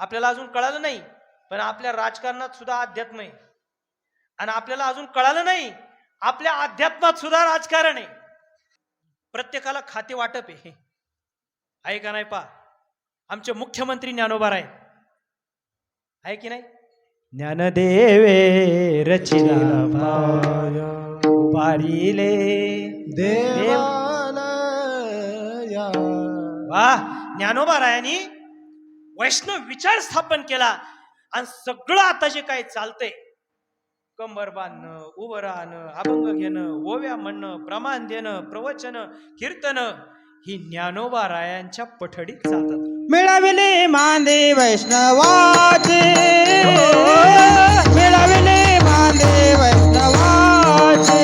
आपल्याला अजून कळालं नाही पण आपल्या राजकारणात सुद्धा अध्यात्म आहे. आणि आपल्याला अजून कळालं नाही आपल्या अध्यात्मात सुद्धा राजकारण आहे. प्रत्येकाला खाते वाटप आहे आहे का नाही पा आमचे मुख्यमंत्री ज्ञानोबा आहे आहे की नाही? ज्ञानदेवे रचिला उभारिले वा ज्ञानोबा रायांनी वैष्णव विचार स्थापन केला आणि सगळं आता जे काही चालतंय कंबर बांधणं उभं राहणं अभंग घेणं ओव्या म्हणणं प्रमाण देणं प्रवचन कीर्तन ही ज्ञानोबा रायांच्या पठडीत चालतात मिळविले मांदे वैष्णवाचे. मिळविले मांदे वैष्णवाचे.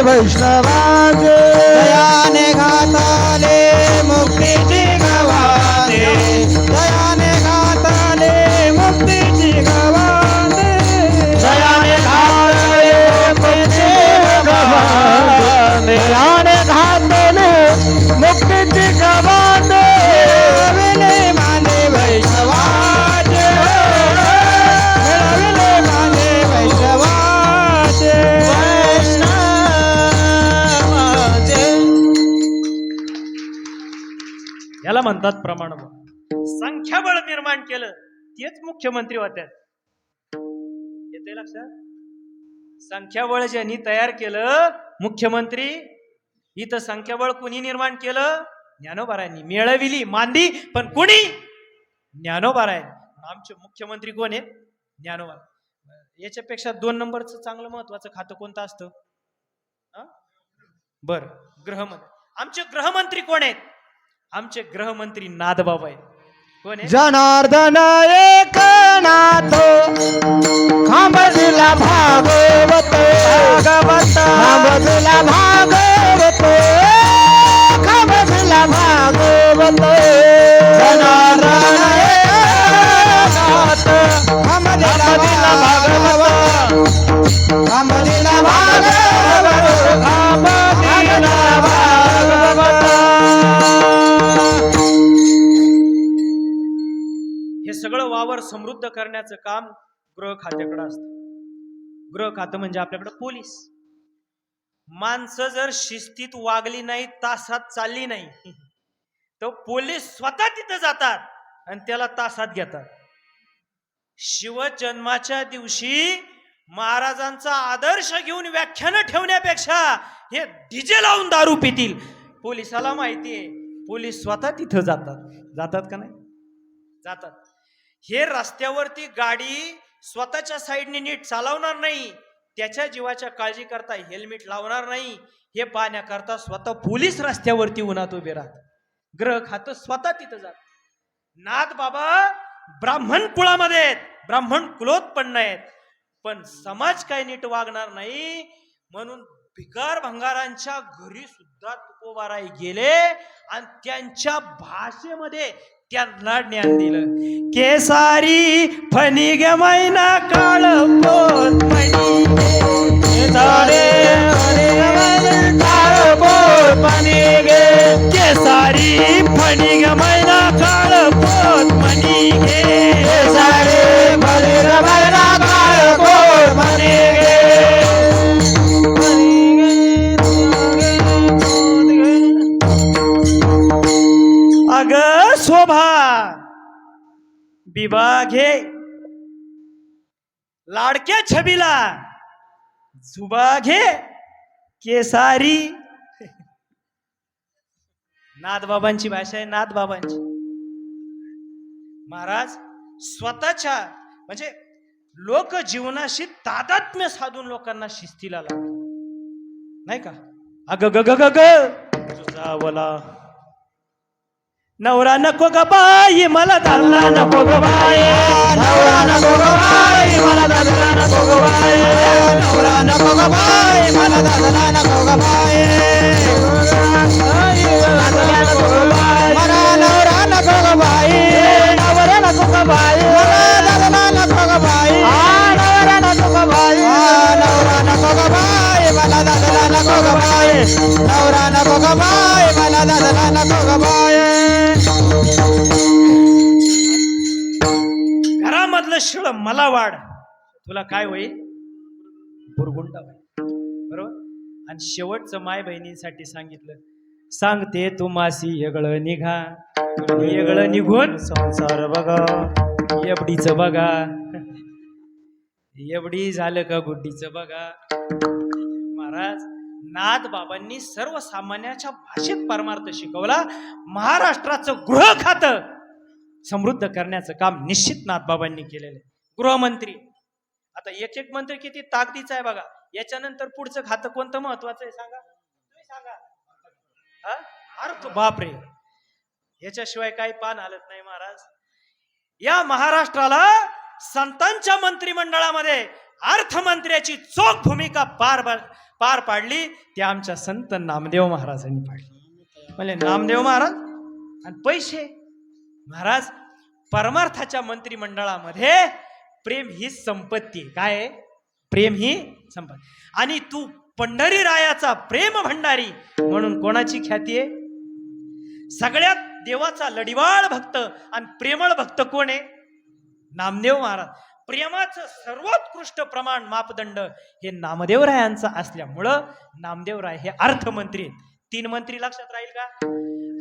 वैष्णवाचे. दयाने घाताले याला म्हणतात प्रमाणबळ. संख्याबळ निर्माण केलं तेच मुख्यमंत्री होत्यात. येते लक्षात? संख्याबळ ज्यांनी तयार केलं मुख्यमंत्री इथं संख्याबळ कुणी निर्माण केलं? ज्ञानोबारायांनी. मिळविली मांदी पण कुणी? ज्ञानोबारायांनी. आमचे मुख्यमंत्री कोण आहेत? ज्ञानोबा. याच्यापेक्षा दोन नंबरचं चांगलं महत्वाचं खातं कोणतं असतं? हा? बर गृहमंत्री. आमचे गृहमंत्री कोण आहेत? आमचे गृहमंत्री नादबाबा आहेत. कोण आहे? जनार्दन एक नाथ खांबदिला भागवत भागवत खांबदिला भागवत खांबदिला भागवत जनार्दन एक नाथ भागवत खांबदिला भागवत सगळं वावर समृद्ध करण्याचं काम गृह खात्याकडे असतं. गृह खातं म्हणजे आपल्याकडे पोलीस. माणसं जर शिस्तीत वागली नाही तासात चालली नाही तर पोलीस स्वतः तिथं जातात आणि त्याला तासात घेतात. शिवजन्माच्या दिवशी महाराजांचा आदर्श घेऊन व्याख्यानं ठेवण्यापेक्षा हे डीजे लावून दारू पितील. पोलिसाला माहिती आहे पोलीस स्वतः तिथं जातात. जातात का नाही? जातात. हे रस्त्यावरती गाडी स्वतःच्या साईडने नीट चालवणार नाही त्याच्या जीवाच्या काळजी करता हेल्मेट लावणार नाही हे पाहण्याकरता स्वतः पोलीस रस्त्यावरती उन्हात उभे राहत ग्रह खातं स्वतः तिथं जात नाथ बाबा ब्राह्मण कुळामध्ये आहेत ब्राह्मण कुलोत्पन्न आहेत पण समाज काय नीट वागणार नाही म्हणून भिकार भंगारांच्या घरी सुद्धा तुकोबाराई गेले आणि त्यांच्या भाषेमध्ये त्यांना ज्ञान दिलं केसारी फणी ग मैना काळ पोत मणी केसारी फणी ग मैना काळ पोत मणी घे लाडक्या छबीला. झुबा घे केसारी. नाथबाबांची भाषा आहे नाथबाबांची. महाराज स्वतःच्या म्हणजे लोक जीवनाशी तादात्म्य साधून लोकांना शिस्तीला लावले. नाही का? अग ग ग ग ग. तुझा नवरा नको ग बाई मला धरला नको ग बाई. नवरा नको ग बाई मला धरला नको ग बाई. नवरा नको ग बाई मला धरला नको ग बाई. वाढ. तुला काय होईल? बुरगुंडा होईल. बरोबर? आणि शेवटचं माय बहिणींसाठी सांगितलं सांगते तुम्हासी येगळ निघा. येगळ निघून संसार बघा. एवढीच बघा. एवढी झालं का गुड्डीचं बघा. महाराज नाथ बाबांनी सर्वसामान्याच्या भाषेत परमार्थ शिकवला. महाराष्ट्राचं गृह खातं समृद्ध करण्याचं काम निश्चित नाथ बाबांनी केलेलं आहे. गृहमंत्री. आता एक एक मंत्री किती ताकदीचा आहे बघा. याच्यानंतर पुढचं खातं कोणतं महत्वाचं आहे सांगा? तुम्ही सांगा. हा? अर्थ बापरे. याच्याशिवाय काही पान आलत नाही महाराज. या महाराष्ट्राला संतांच्या मंत्रिमंडळामध्ये अर्थमंत्र्याची चोख भूमिका पार पार पाडली ती आमच्या संत नामदेव महाराजांनी पाडली. म्हणजे नामदेव महाराज आणि पैसे. महाराज परमार्थाच्या मंत्रिमंडळामध्ये प्रेम ही संपत्ती. काय आहे? प्रेम ही संपत्ती. आणि तू पंढरी रायाचा प्रेम भंडारी म्हणून कोणाची ख्याती आहे? सगळ्यात देवाचा लढिवाळ भक्त आणि प्रेमळ भक्त कोण आहे? नामदेव महाराज. प्रेमाचं सर्वोत्कृष्ट प्रमाण मापदंड हे नामदेवरायांचं असल्यामुळं नामदेवराय हे अर्थमंत्री आहेत. तीन मंत्री लक्षात राहील का?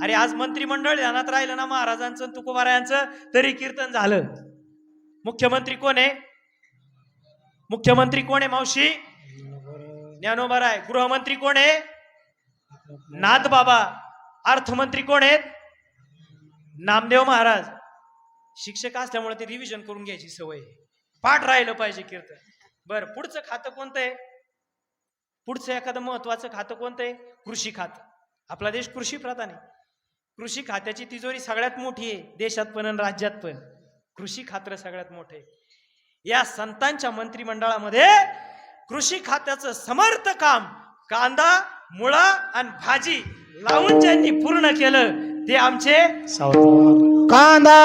अरे आज मंत्रिमंडळ ध्यानात राहिलं ना महाराजांचं तुकोबारायांचं? तरी कीर्तन झालं. मुख्यमंत्री कोण आहे? मुख्यमंत्री कोण आहे मावशी? ज्ञानोबराय. गृहमंत्री कोण आहे? नाथ बाबा अर्थमंत्री कोण आहेत? नामदेव महाराज. शिक्षक असल्यामुळे ते रिव्हिजन करून घ्यायची सवय पाठ राहिलं पाहिजे कीर्तन. बर पुढचं खातं कोणतं आहे? पुढचं एखादं महत्वाचं खातं कोणतं आहे? कृषी खातं. आपला देश कृषी प्रधान आहे. कृषी खात्याची तिजोरी सगळ्यात मोठी आहे. देशात पण आणि राज्यात पण. कृषी खातं सगळ्यात मोठे. या संतांच्या मंत्रिमंडळामध्ये कृषी खात्याचं समर्थ काम कांदा मुळा आणि भाजी लावून ज्यांनी पूर्ण केलं ते आमचे कांदा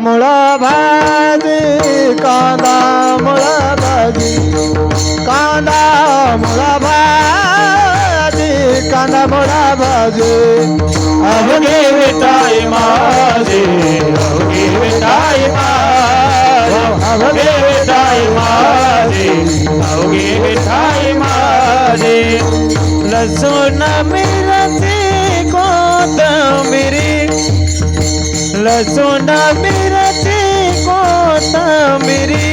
मुळा भाजी कांदा मुळा भाजी. कांदा मुळा भाजी कांदा मुळा भाजी. अवघे विटाय माझे अवघे विटाय माझे अवघे विटाय माझे अवघे विटाय माझे लसूण मिरची कोथिंबिरी लसूण मिरची कोथिंबिरी.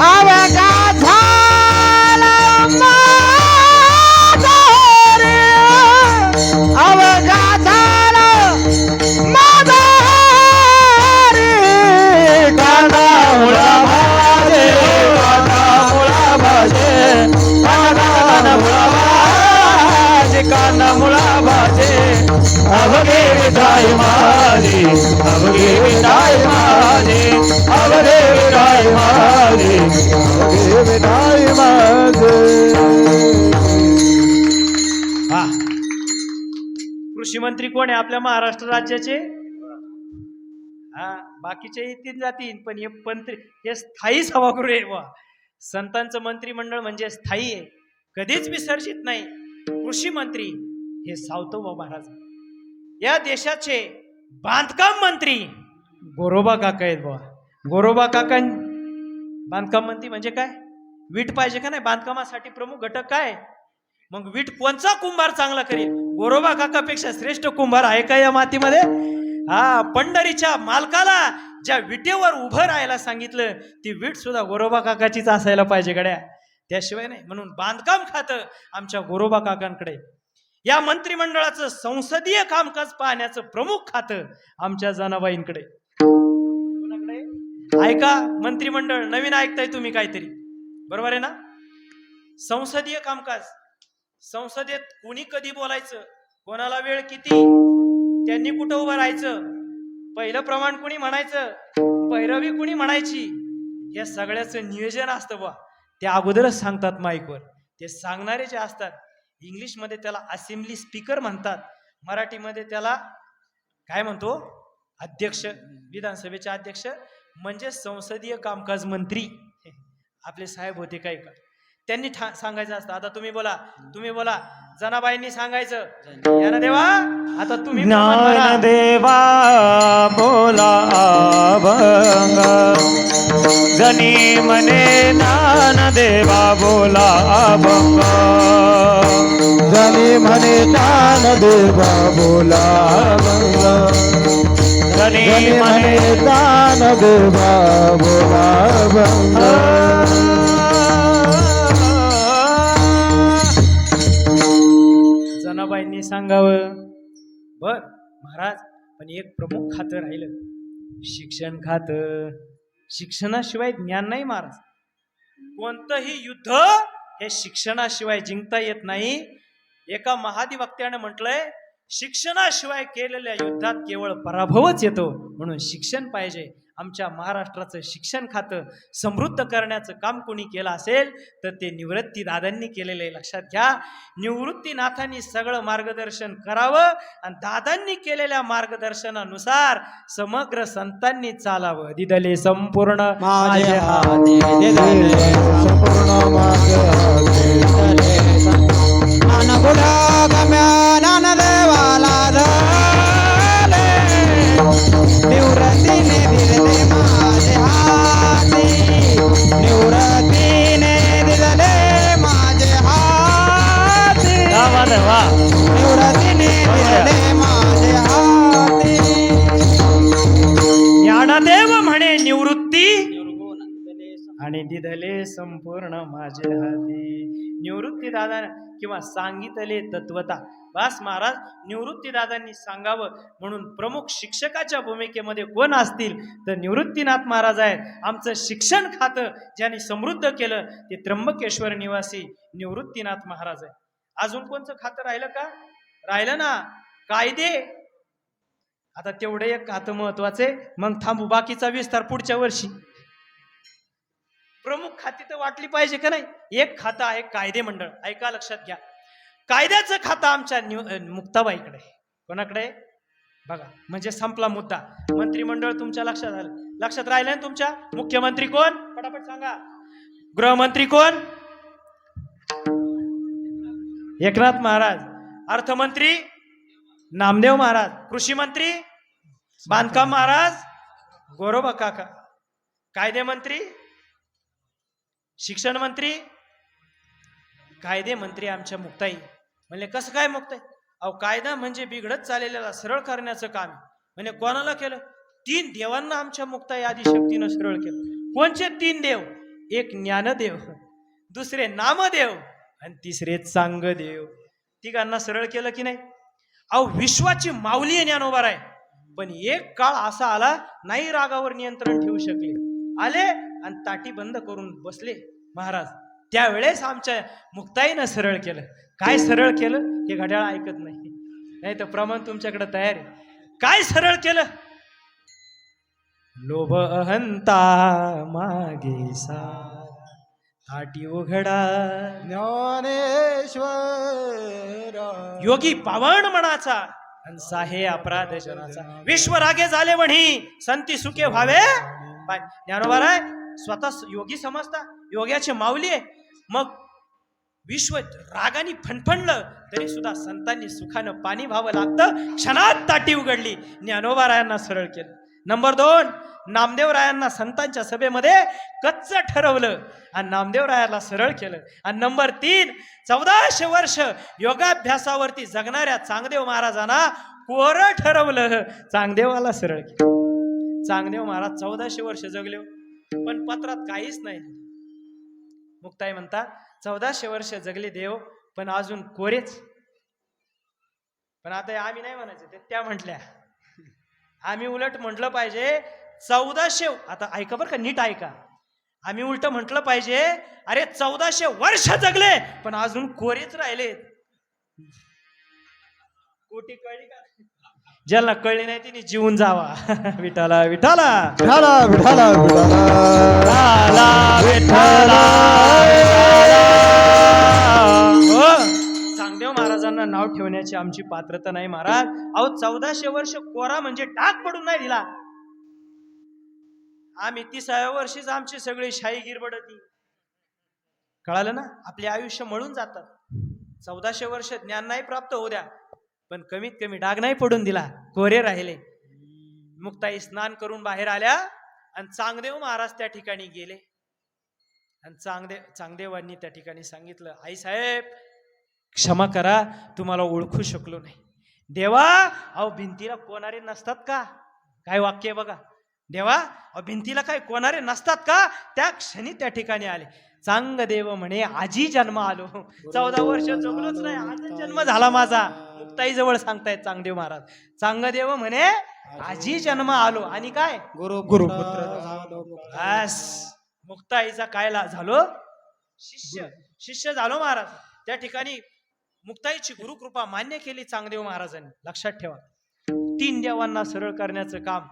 अवघा अवघे विठाई माझी अवघे विठाई माझी अवघे विठाई माझी अवघे विठाई माझी कृषी मंत्री कोण आहे आपल्या महाराष्ट्र राज्याचे? हा बाकीचे येतील जातील पण हे मंत्री हे स्थायी सभागृह आहे बुवा. संतांचं मंत्रिमंडळ म्हणजे स्थायी आहे. कधीच विसर्जित नाही. कृषी मंत्री हे सावतो सावतोबा महाराज. या देशाचे बांधकाम मंत्री. गोरोबा काका आहेत बुवा. गोरोबा काका बांधकाम मंत्री म्हणजे काय? वीट पाहिजे का नाही? बांधकामासाठी प्रमुख घटक काय? मग वीट कोणचा कुंभार चांगला करेल? गोरोबा काकापेक्षा श्रेष्ठ कुंभार आहे का या मातीमध्ये? हा पंढरीच्या मालकाला ज्या विटेवर उभं राहायला सांगितलं ती वीट सुद्धा गोरोबा काकाचीच असायला पाहिजे गड्या. त्याशिवाय नाही. म्हणून बांधकाम खातं आमच्या गोरोबा काकांकडे. या मंत्रिमंडळाचं संसदीय कामकाज पाहण्याचं प्रमुख खातं आमच्या जनाबाईंकडे. ऐका मंत्रिमंडळ नवीन ऐकताय तुम्ही काहीतरी. बरोबर आहे ना? संसदीय कामकाज. संसदेत कुणी कधी बोलायचं? कोणाला वेळ किती? त्यांनी कुठं उभं राहायचं? पहिलं प्रमाण कुणी म्हणायचं? पैरवी कुणी म्हणायची? या सगळ्याचं नियोजन असतं बा ते अगोदरच सांगतात माईकवर ते सांगणारे जे असतात इंग्लिशमध्ये त्याला असेंब्ली स्पीकर म्हणतात. मराठीमध्ये त्याला काय म्हणतो? अध्यक्ष विधानसभेचे अध्यक्ष म्हणजे संसदीय कामकाज मंत्री. आपले साहेब होते काय का? त्यांनी ठा- सांगायचं असतं. आता तुम्ही बोला. तुम्ही बोला. जनाबाईंनी सांगायचं. ज्ञानदेवा आता तुम्ही. ज्ञानदेवा बोला अभंग. जनी मने देवा बोला अभंग. जनी म्हणे ज्ञान देवा बोला मंग जनी मने ज्ञान देवा बोला मंग जनाबाईंनी सांगावं. बर महाराज पण एक प्रमुख खातं राहिलं. शिक्षण खातं. शिक्षणाशिवाय ज्ञान नाही महाराज. कोणतंही युद्ध हे शिक्षणाशिवाय जिंकता येत नाही. एका महाधिवक्त्याने म्हटलंय शिक्षणाशिवाय केलेल्या युद्धात केवळ पराभवच येतो म्हणून शिक्षण पाहिजे. आमच्या महाराष्ट्राचं शिक्षण खातं समृद्ध करण्याचं काम कोणी केलं असेल तर ते निवृत्ती दादांनी केलेलं आहे. लक्षात घ्या. निवृत्तीनाथांनी सगळं मार्गदर्शन करावं आणि दादांनी केलेल्या मार्गदर्शनानुसार समग्र संतांनी चालावं. दिदले संपूर्ण. माझे हाती दिदले संपूर्ण ज्ञानदेव म्हणे निवृत्ती. आणि दिधले संपूर्ण माझे हाती. निवृत्ती दादा किंवा सांगितले तत्वता. बास महाराज निवृत्ती दादांनी सांगावं म्हणून प्रमुख शिक्षकाच्या भूमिकेमध्ये कोण असतील? तर निवृत्तीनाथ महाराज आहेत. आमचं शिक्षण खातं ज्यांनी समृद्ध केलं ते त्र्यंबकेश्वर निवासी निवृत्तीनाथ महाराज आहे अजून कोणचं खातं राहिलं का? राहिलं ना? कायदे? आता तेवढं एक खातं महत्त्वाचे. मग थांबू बाकीचा विस्तार पुढच्या वर्षी. प्रमुख खाती तर वाटली पाहिजे का नाही? एक खातं आहे कायदे मंडळ. ऐका लक्षात घ्या. कायद्याचं खातं आमच्या मुक्ताबाईकडे कोणाकडे? बघा म्हणजे संपला मुद्दा. मंत्रिमंडळ तुमच्या लक्षात आलं? लक्षात राहिलं ना तुमच्या? मुख्यमंत्री कोण? पटापट सांगा. गृहमंत्री कोण? एकनाथ महाराज. अर्थमंत्री नामदेव महाराज कृषी मंत्री बांधकाम महाराज गोरोबा काका कायदे मंत्री शिक्षण मंत्री कायदे मंत्री आमच्या मुक्ताई. म्हणले कसं काय मुक्ताई? अहो कायदा म्हणजे बिघडत चाललेला सरळ करण्याचं काम म्हणजे कोणाला केलं? तीन देवांना आमच्या मुक्ताई आदिशक्तीनं सरळ केलं. कोणचे तीन देव? एक ज्ञानदेव दुसरे नामदेव आणि तिसरे चांगदेव. तिघांना सरळ केलं की नाही? अहो विश्वाची माऊली आहे ज्ञानोबार आहे पण एक काळ असा आला नाही रागावर नियंत्रण ठेवू शकले. आले आणि ताटी बंद करून बसले महाराज. त्यावेळेस आमच्या मुक्ताईनं सरळ केलं. काय सरळ केलं? हे घड्याळ ऐकत नाही. नाही तर प्रमाण तुमच्याकडे तयार आहे. काय सरळ केलं? लोभ अहंता मागे सा ताटी उघडा. ज्ञानेश्वर. योगी पावण मनाचा हंसा हे अपराध जनाचा. विश्व रागे झाले म्हणी. संती सुखे व्हावे. पाय ज्ञानोबा राय स्वतः योगी समजता. योग्याचे माऊली आहे. मग विश्व रागाने फणफणलं तरी सुद्धा संतांनी सुखानं पाणी व्हावं लागतं. क्षणात ताटी उघडली. ज्ञानोबा रायांना सरळ केलं. नंबर दोन नामदेवरायांना संतांच्या सभेमध्ये कच्च ठरवलं. आणि नामदेव रायाला सरळ केलं. आणि नंबर तीन चौदाशे वर्ष योगाभ्यासावरती जगणाऱ्या चांगदेव महाराजांना कोरं ठरवलं. चांगदेवाला सरळ केलं. चांगदेव महाराज चौदाशे वर्ष जगले हो. पण पत्रात काहीच नाही मुक्ताई म्हणता चौदाशे वर्ष जगले देव पण अजून कोरेच. पण आता आम्ही नाही म्हणायचं ते त्या म्हटल्या. आम्ही उलट म्हटलं पाहिजे चौदाशे आता ऐका बरं का नीट ऐका. आम्ही उलट म्हटलं पाहिजे अरे चौदाशे वर्ष जगले पण अजून कोरेच राहिले. कोटी कळली का? ज्याला कळली नाही तिने जीवन जावा. विठाला विठाला विठाला विठाला विठाला विठाला चांगदेव महाराजांना नाव ठेवण्याची आमची पात्रता नाही महाराज. अहो चौदाशे वर्ष कोरा म्हणजे टाक पडून नाही दिला. आम्ही तिसाव्या वर्षीच आमची सगळी शाही गिरबडती. कळालं ना? आपले आयुष्य मळून जातात चौदाशे वर्ष ज्ञान नाही प्राप्त होऊ द्या. पण कमीत कमी डाग नाही पडून दिला. कोरे राहिले. मुक्ताई स्नान करून बाहेर आल्या आणि चांगदेव महाराज त्या ठिकाणी गेले. आणि चांगदेव चांगदेवांनी त्या ठिकाणी सांगितलं आई साहेब क्षमा करा तुम्हाला ओळखू शकलो नाही. देवा अहो भिंतीला कोणारे नसतात का? काय वाक्य आहे बघा. देवा भिंतीला काय कोणारे नसतात का? त्या क्षणी त्या ठिकाणी आले. चांग देव म्हणे आजी जन्म आलो. चौदा वर्ष जगलोच नाही आजच जन्म झाला माझा. मुक्ताई जवळ सांगतायत चांगदेव महाराज. चांगदेव म्हणे आजी जन्म आलो. आणि काय? गुरु गुरुपुत्र. बस. मुक्ताईचा काय झालो? शिष्य. शिष्य झालो महाराज. त्या ठिकाणी मुक्ताईची गुरुकृपा मान्य केली चांगदेव महाराजांनी. लक्षात ठेवा. तीन देवांना सरळ करण्याचं काम.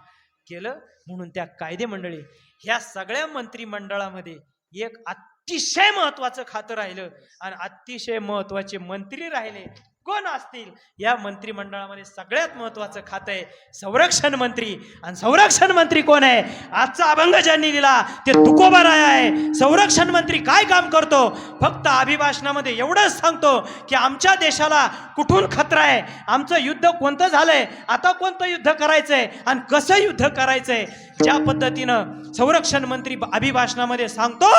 केलं. म्हणून त्या कायदे मंडळी ह्या सगळ्या मंत्रिमंडळामध्ये एक अतिशय महत्वाचं खातं राहिलं. आणि अतिशय महत्त्वाचे मंत्री राहिले. कोण असतील? या मंत्रिमंडळामध्ये सगळ्यात महत्वाचं खातं आहे संरक्षण मंत्री. आणि संरक्षण मंत्री कोण आहे? आजचा अभंग ज्यांनी दिला ते तुकोबाराय आहे. संरक्षण मंत्री काय काम करतो? फक्त अभिभाषणामध्ये एवढंच सांगतो की आमच्या देशाला कुठून खतरा आहे? आमचं युद्ध कोणतं झालंय? आता कोणतं युद्ध करायचंय? आणि कसं युद्ध करायचंय? ज्या पद्धतीनं संरक्षण मंत्री अभिभाषणामध्ये सांगतो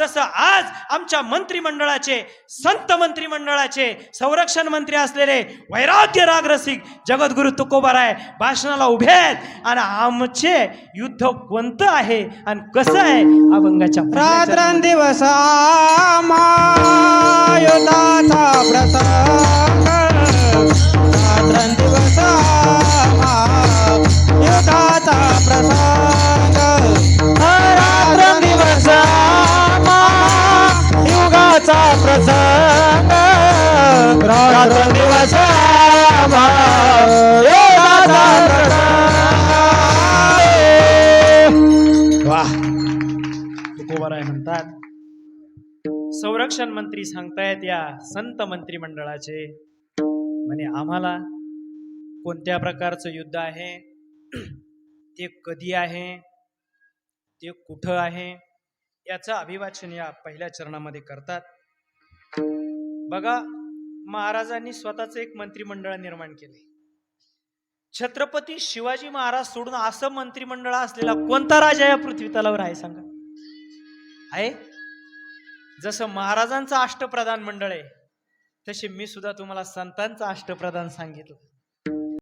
तसं आज आमच्या मंत्रिमंडळाचे संत मंत्रिमंडळाचे संरक्षण मंत्री असलेले वैराग्य रागरसिक जगद्गुरु तुकोबाराय भाषणाला उभे आहेत. आणि आमचे युद्ध कोणतं आहे? आणि कसं आहे? अभंगाच्या पहिल्या रात्रंदिवस तुकोबाराय म्हणतात. संरक्षण मंत्री सांगतायत या संत मंत्रिमंडळाचे. म्हणे आम्हाला कोणत्या प्रकारचं युद्ध आहे? ते कधी आहे? ते कुठं आहे? याचं अभिवाचन या पहिल्या चरणामध्ये करतात. बघा महाराजांनी स्वतःचं एक मंत्रिमंडळ निर्माण केले. छत्रपती शिवाजी महाराज सोडून असं मंत्रिमंडळ असलेला कोणता राजा या पृथ्वी तलावर आहे सांगा? आहे? जसं महाराजांचं अष्टप्रधान मंडळ आहे तसे मी सुद्धा तुम्हाला संतांचं अष्टप्रधान सांगितलं.